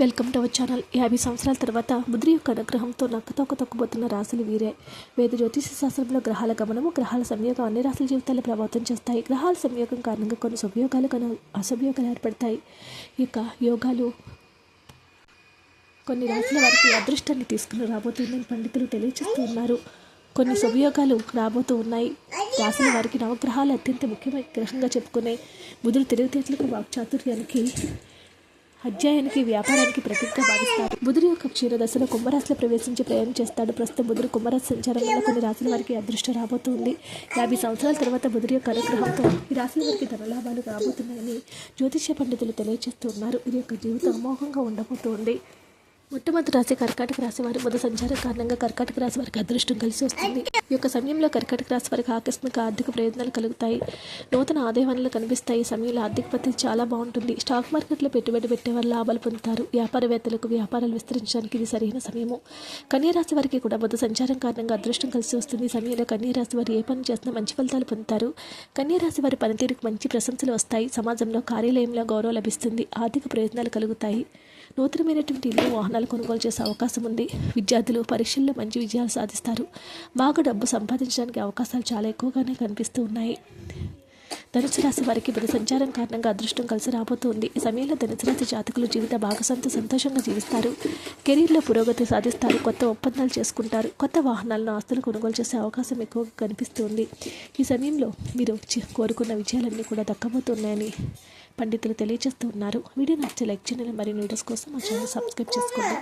Welcome to our channel. యాభై సంవత్సరాల తర్వాత బుద్ధి యొక్క అనుగ్రహంతో నక్కతోక తొక్కబోతున్న రాశులు వీరే. వేద జ్యోతిష శాస్త్రంలో గ్రహాల గమనము గ్రహాల సంయోగం అన్ని రాశుల జీవితాలు ప్రభావితం చేస్తాయి. గ్రహాల సంయోగం కారణంగా కొన్ని సుభయోగాలు కొన్ని అసభయోగాలు ఏర్పడతాయి. ఇక యోగాలు కొన్ని రాశుల వారికి అదృష్టాన్ని తీసుకుని రాబోతుందని పండితులు తెలియజేస్తూ ఉన్నారు. కొన్ని శుభయోగాలు రాబోతూ ఉన్నాయి. రాసిన వారికి నవగ్రహాలు అత్యంత ముఖ్యమైన గ్రహంగా చెప్పుకునే బుధుడు తెలివితేటలకు వాక్చాతుర్యానికి అధ్యాయానికి వ్యాపారానికి ప్రతీకగా భావిస్తారు బుధుడు యొక్క క్షీరదశలో కుంభరాశిలో ప్రవేశించి ప్రయాణం చేస్తాడు. ప్రస్తుతం బుధుడు కుంభరాశి సంచారం వల్ల కొన్ని రాశుల వారికి అదృష్టం రాబోతుంది. యాభై సంవత్సరాల తర్వాత బుధుడి యొక్క అనుగ్రహంతో ఈ రాశుల వారికి ధనలాభాలు రాబోతున్నాయని జ్యోతిష్య పండితులు తెలియజేస్తున్నారు. ఇది యొక్క జీవితం అమోఘంగా ఉండబోతోంది. మొట్టమొదటి రాశి కర్కాటక రాశి వారి మొదటి సంచారం కారణంగా కర్కాటక రాశి వారికి అదృష్టం కలిసి వస్తుంది. ఈ యొక్క సమయంలో కర్కాటక రాశి వారికి ఆకస్మిక ఆర్థిక ప్రయోజనాలు కలుగుతాయి. నూతన ఆదాయ వనరులు కనిపిస్తాయి. ఈ సమయంలో ఆర్థిక పరిస్థితి చాలా బాగుంటుంది. స్టాక్ మార్కెట్లో పెట్టుబడి పెట్టే వారు లాభాలు పొందుతారు. వ్యాపారవేత్తలకు వ్యాపారాలు విస్తరించడానికి ఇది సరైన సమయము. కన్యా రాశి వారికి కూడా మొదటి సంచారం కారణంగా అదృష్టం కలిసి వస్తుంది. ఈ సమయంలో కన్యా రాశి వారు ఏ పని చేసినా మంచి ఫలితాలు పొందుతారు. కన్యా రాశి వారి పనితీరుకు మంచి ప్రశంసలు వస్తాయి. సమాజంలో కార్యాలయంలో గౌరవం లభిస్తుంది. ఆర్థిక ప్రయోజనాలు కలుగుతాయి. నూతనమైనటువంటి ఇల్లు వాహనాలు కొనుగోలు చేసే అవకాశం ఉంది. విద్యార్థులు పరీక్షల్లో మంచి విజయాలు సాధిస్తారు. బాగా డబ్బు సంపాదించడానికి అవకాశాలు చాలా ఎక్కువగానే కనిపిస్తూ ఉన్నాయి. ధనుసు రాశి వారికి బుధ సంచారం కారణంగా అదృష్టం కలిసి రాబోతుంది. ఈ సమయంలో ధనుసు రాశి జాతకులు జీవిత భాగస్వామితో సంతోషంగా జీవిస్తారు. కెరీర్లో పురోగతి సాధిస్తారు. కొత్త ఒప్పందాలు చేసుకుంటారు. కొత్త వాహనాలను ఆస్తులు కొనుగోలు చేసే అవకాశం ఎక్కువగా కనిపిస్తుంది. ఈ సమయంలో మీరు కోరుకున్న విజయాలన్నీ కూడా దక్కబోతున్నాయని పండితులు తెలియజేస్తూ ఉన్నారు వీడియో నచ్చితే లైక్ చేయండి. మరిన్ని వీడియోస్ కోసం మా ఛానల్ సబ్స్క్రైబ్ చేసుకోండి.